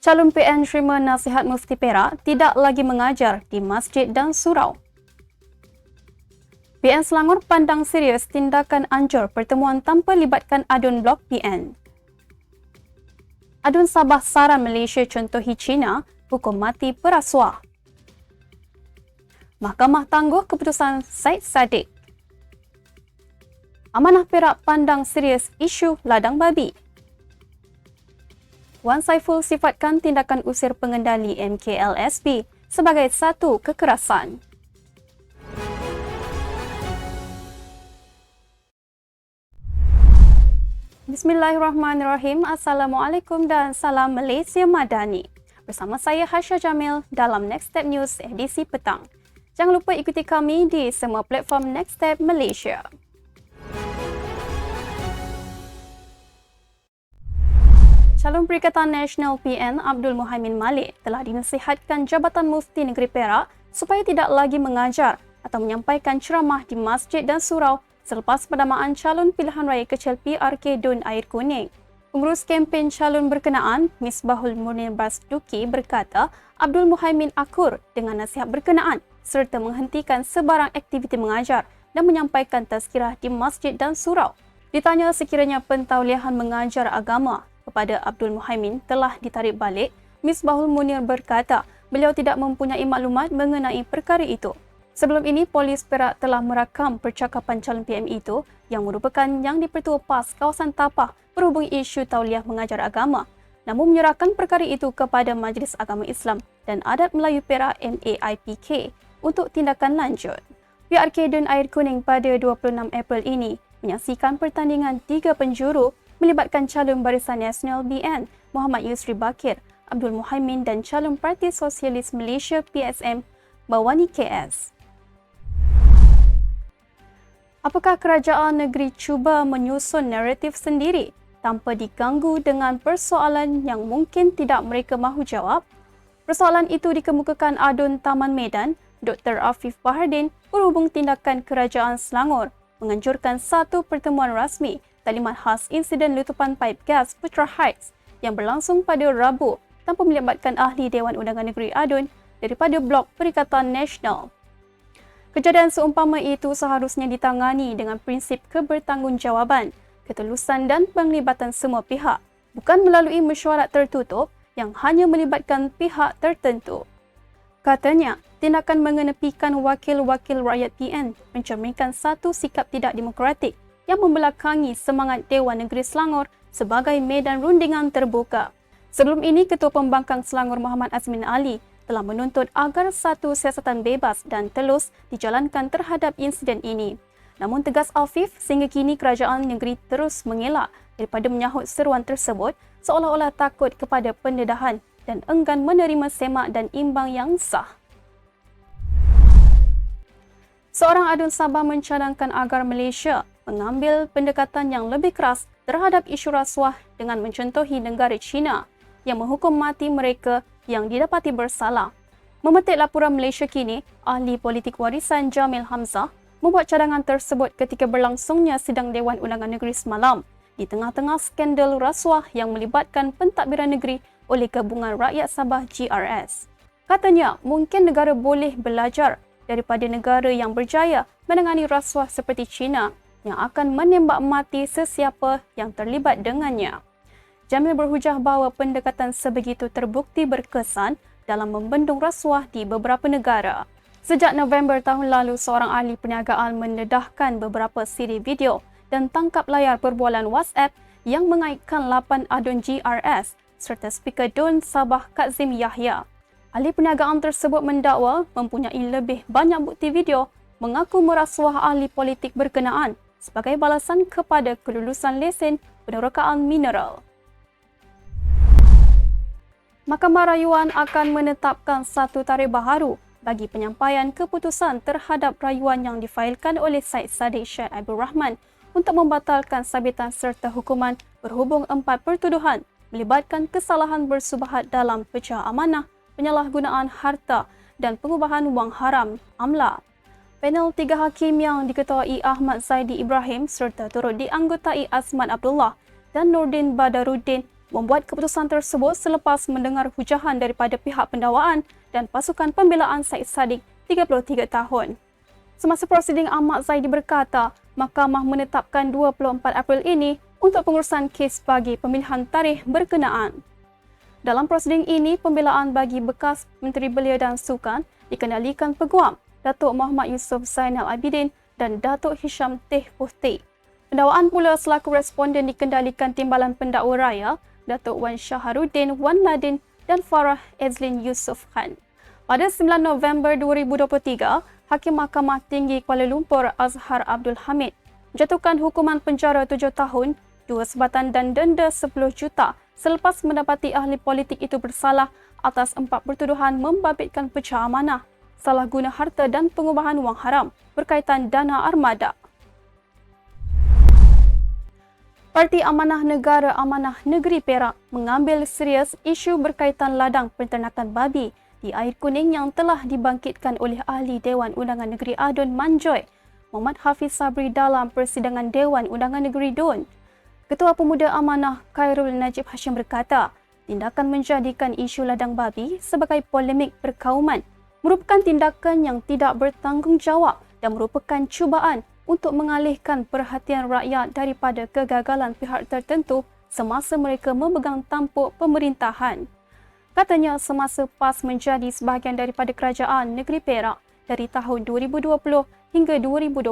Calon PN terima nasihat Mufti Perak tidak lagi mengajar di masjid dan surau. PN Selangor pandang serius tindakan ancur pertemuan tanpa libatkan adun blok PN. Adun Sabah saran Malaysia contohi China hukum mati perasuah. Mahkamah tangguh keputusan Said Sadiq. Amanah Perak pandang serius isu ladang babi. Wan Saiful sifatkan tindakan usir pengendali MKLSB sebagai satu kekerasan. Bismillahirrahmanirrahim. Assalamualaikum dan salam Malaysia Madani. Bersama saya Hasya Jamil dalam Next Step News edisi petang. Jangan lupa ikuti kami di semua platform Next Step Malaysia. Calon Perikatan Nasional PN Abdul Muhaimin Malik telah dinasihatkan Jabatan Mufti Negeri Perak supaya tidak lagi mengajar atau menyampaikan ceramah di masjid dan surau selepas pendamaan calon pilihan raya kecil PRK Dun Air Kuning. Pengurus kempen calon berkenaan, Misbahul Munir Basduki berkata Abdul Muhaimin akur dengan nasihat berkenaan serta menghentikan sebarang aktiviti mengajar dan menyampaikan tazkirah di masjid dan surau. Ditanya sekiranya pentauliahan mengajar agama kepada Abdul Muhaimin telah ditarik balik, Misbahul Munir berkata beliau tidak mempunyai maklumat mengenai perkara itu. Sebelum ini, polis Perak telah merakam percakapan calon PM itu yang merupakan yang dipertua PAS kawasan Tapah berhubung isu tauliah mengajar agama namun menyerahkan perkara itu kepada Majlis Agama Islam dan Adat Melayu Perak MAIPK untuk tindakan lanjut. PRK Dun Air Kuning pada 26 April ini menyaksikan pertandingan tiga penjuru melibatkan calon Barisan Nasional BN Muhammad Yusri Bakir, Abdul Muhaimin dan calon Parti Sosialis Malaysia PSM Bawani KS. Apakah kerajaan negeri cuba menyusun naratif sendiri tanpa diganggu dengan persoalan yang mungkin tidak mereka mahu jawab? Persoalan itu dikemukakan Adun Taman Medan, Dr. Afif Bahardin berhubung tindakan kerajaan Selangor menganjurkan satu pertemuan rasmi talimat khas insiden letupan paip gas Putra Heights yang berlangsung pada Rabu tanpa melibatkan ahli Dewan Undangan Negeri Adun daripada Blok Perikatan Nasional. Kejadian seumpama itu seharusnya ditangani dengan prinsip kebertanggungjawab, ketelusan dan penglibatan semua pihak, bukan melalui mesyuarat tertutup yang hanya melibatkan pihak tertentu. Katanya, tindakan mengenepikan wakil-wakil rakyat PN mencerminkan satu sikap tidak demokratik yang membelakangi semangat Dewan Negeri Selangor sebagai medan rundingan terbuka. Sebelum ini, Ketua Pembangkang Selangor Muhammad Azmin Ali telah menuntut agar satu siasatan bebas dan telus dijalankan terhadap insiden ini. Namun tegas Afif, sehingga kini kerajaan negeri terus mengelak daripada menyahut seruan tersebut seolah-olah takut kepada pendedahan dan enggan menerima semak dan imbang yang sah. Seorang adun Sabah mencadangkan agar Malaysia mengambil pendekatan yang lebih keras terhadap isu rasuah dengan mencontohi negara China yang menghukum mati mereka yang didapati bersalah. Memetik laporan Malaysia kini, ahli politik warisan Jamil Hamzah membuat cadangan tersebut ketika berlangsungnya sidang Dewan Undangan Negeri semalam di tengah-tengah skandal rasuah yang melibatkan pentadbiran negeri oleh Gabungan Rakyat Sabah GRS. Katanya, mungkin negara boleh belajar daripada negara yang berjaya menangani rasuah seperti China yang akan menembak mati sesiapa yang terlibat dengannya. Jamil berhujah bahawa pendekatan sebegitu terbukti berkesan dalam membendung rasuah di beberapa negara. Sejak November tahun lalu, seorang ahli perniagaan mendedahkan beberapa siri video dan tangkap layar perbualan WhatsApp yang mengaitkan 8 adun GRS serta speaker Don Sabah Kazim Yahya. Ahli perniagaan tersebut mendakwa mempunyai lebih banyak bukti video mengaku merasuah ahli politik berkenaan sebagai balasan kepada kelulusan lesen penerokaan mineral. Mahkamah Rayuan akan menetapkan satu tarikh baharu bagi penyampaian keputusan terhadap rayuan yang difailkan oleh Said Sadiq Syed Abdul Rahman untuk membatalkan sabitan serta hukuman berhubung empat pertuduhan melibatkan kesalahan bersubahat dalam pecah amanah, penyalahgunaan harta dan pengubahan wang haram AMLA Panel tiga hakim yang diketuai Ahmad Zaidi Ibrahim serta turut dianggotai Azman Abdullah dan Nordin Badaruddin membuat keputusan tersebut selepas mendengar hujahan daripada pihak pendawaan dan pasukan pembelaan Said Sadiq 33 tahun. Semasa prosiding Ahmad Zaidi berkata, Mahkamah menetapkan 24 April ini untuk pengurusan kes bagi pemilihan tarikh berkenaan. Dalam prosiding ini, pembelaan bagi bekas Menteri Belia dan Sukan dikendalikan peguam Datuk Muhammad Yusof Zainal Abidin dan Datuk Hisham Teh Putih. Pendawaan pula selaku responden dikendalikan Timbalan Pendakwa Raya Datuk Wan Syaharuddin Wan Ladin dan Farah Ezlin Yusof Khan. Pada 9 November 2023, Hakim Mahkamah Tinggi Kuala Lumpur Azhar Abdul Hamid menjatuhkan hukuman penjara 7 tahun, dua sebatan dan denda 10 juta selepas mendapati ahli politik itu bersalah atas empat pertuduhan membabitkan pecah amanah, salah guna harta dan pengubahan wang haram berkaitan dana armada. Parti Amanah Negara Amanah Negeri Perak mengambil serius isu berkaitan ladang penternakan babi di air kuning yang telah dibangkitkan oleh ahli Dewan Undangan Negeri Adun Manjoy, Muhammad Hafiz Sabri dalam persidangan Dewan Undangan Negeri Dun. Ketua Pemuda Amanah Khairul Najib Hashim berkata, tindakan menjadikan isu ladang babi sebagai polemik perkauman merupakan tindakan yang tidak bertanggungjawab dan merupakan cubaan untuk mengalihkan perhatian rakyat daripada kegagalan pihak tertentu semasa mereka memegang tampuk pemerintahan. Katanya semasa PAS menjadi sebahagian daripada kerajaan negeri Perak dari tahun 2020 hingga 2022,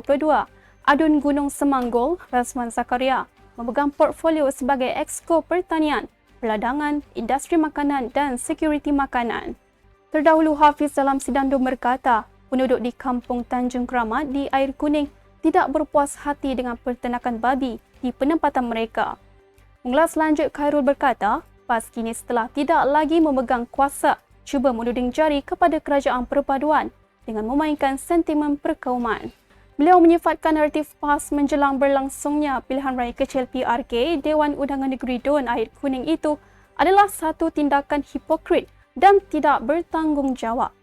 Adun Gunung Semanggol, Rasman Zakaria, memegang portfolio sebagai Exco Pertanian, Peladangan, Industri Makanan dan Sekuriti Makanan. Terdahulu Hafiz dalam sidang berkata, penduduk di Kampung Tanjung Keramat di Air Kuning tidak berpuas hati dengan pertenakan babi di penempatan mereka. Pengelas lanjut Khairul berkata, PAS kini setelah tidak lagi memegang kuasa cuba menuding jari kepada kerajaan perpaduan dengan memainkan sentimen perkauman. Beliau menyifatkan naratif PAS menjelang berlangsungnya pilihan raya kecil PRK Dewan Undangan Negeri Don Air Kuning itu adalah satu tindakan hipokrit dan tidak bertanggungjawab.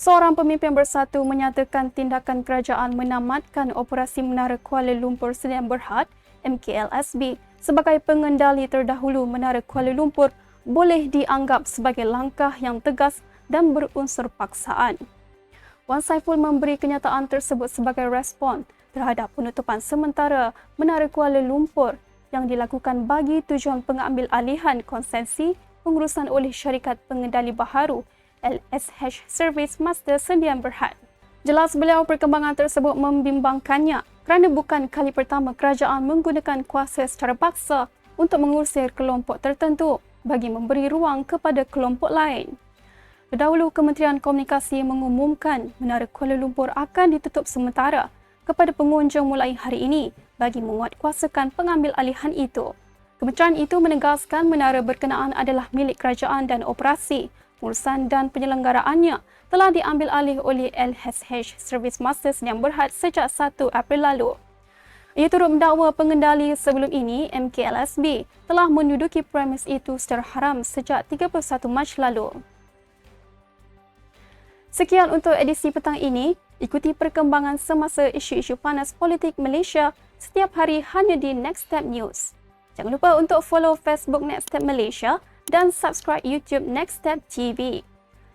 Seorang pemimpin bersatu menyatakan tindakan kerajaan menamatkan operasi Menara Kuala Lumpur Sdn Berhad MKLSB sebagai pengendali terdahulu Menara Kuala Lumpur boleh dianggap sebagai langkah yang tegas dan berunsur paksaan. Wan Saiful memberi kenyataan tersebut sebagai respon terhadap penutupan sementara Menara Kuala Lumpur yang dilakukan bagi tujuan pengambil alihan konsensi pengurusan oleh syarikat pengendali baharu LSH Service Master Sendian Berhad. Jelas beliau perkembangan tersebut membimbangkannya kerana bukan kali pertama kerajaan menggunakan kuasa secara paksa untuk mengusir kelompok tertentu bagi memberi ruang kepada kelompok lain. Terdahulu, Kementerian Komunikasi mengumumkan Menara Kuala Lumpur akan ditutup sementara kepada pengunjung mulai hari ini bagi menguatkuasakan pengambil alihan itu. Kementerian itu menegaskan menara berkenaan adalah milik kerajaan dan operasi urusan dan penyelenggaraannya telah diambil alih oleh LSH Service Masters yang berhad sejak 1 April lalu. Ia turut mendakwa pengendali sebelum ini MKLSB telah menduduki premis itu secara haram sejak 31 Mac lalu. Sekian untuk edisi petang ini. Ikuti perkembangan semasa isu-isu panas politik Malaysia setiap hari hanya di Next Step News. Jangan lupa untuk follow Facebook Next Step Malaysia dan subscribe YouTube Next Step TV.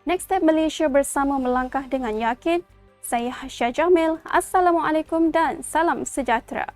Next Step Malaysia bersama melangkah dengan yakin. Saya Hasya Jamil. Assalamualaikum dan salam sejahtera.